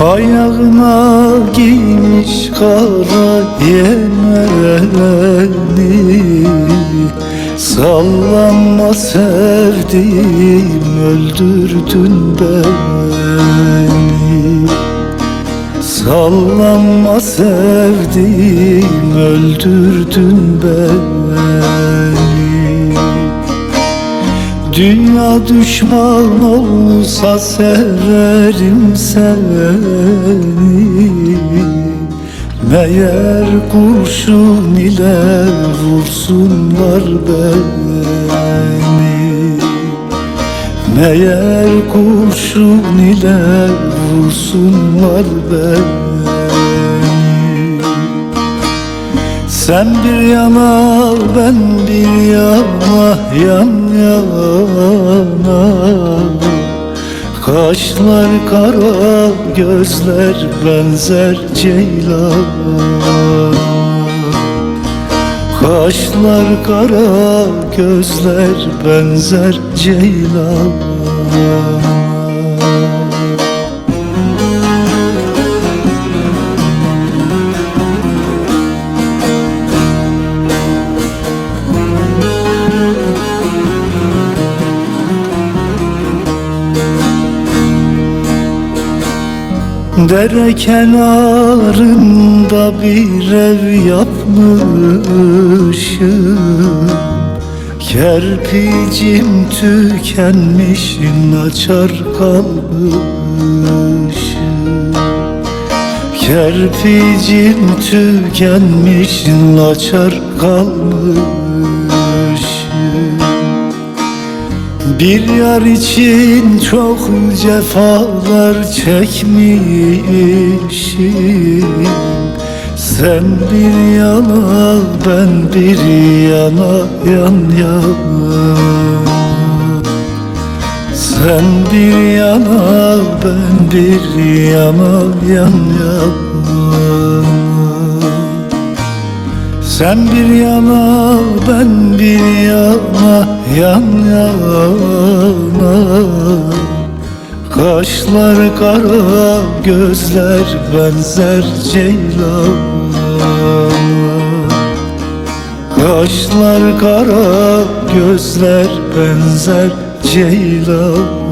Ayağına giymiş kara yemeni Sallanma sevdiğim öldürdün beni. Sallanma sevdiğim öldürdün beni Dünya düşman olsa severim seni. Meğer kurşun ile vursunlar beni. Meğer kurşun ile vursunlar beni sen bir yana ben bir yana yan yana. Kaşlar kara gözler benzer ceylan. Kaşlar kara gözler benzer ceylan Dere kenarında bir ev yapmışım. Kerpicim tükenmiş açar kalmışım. Kerpicim tükenmiş açar kalmışım bir yar için çok cefalar çekmişim. Sen bir yana ben bir yana yan yana. Sen bir yana ben bir yana yan yana sen bir yana ben bir yana yan yana. Kaşlar kara gözler benzer ceylan Kaşlar kara gözler benzer ceylan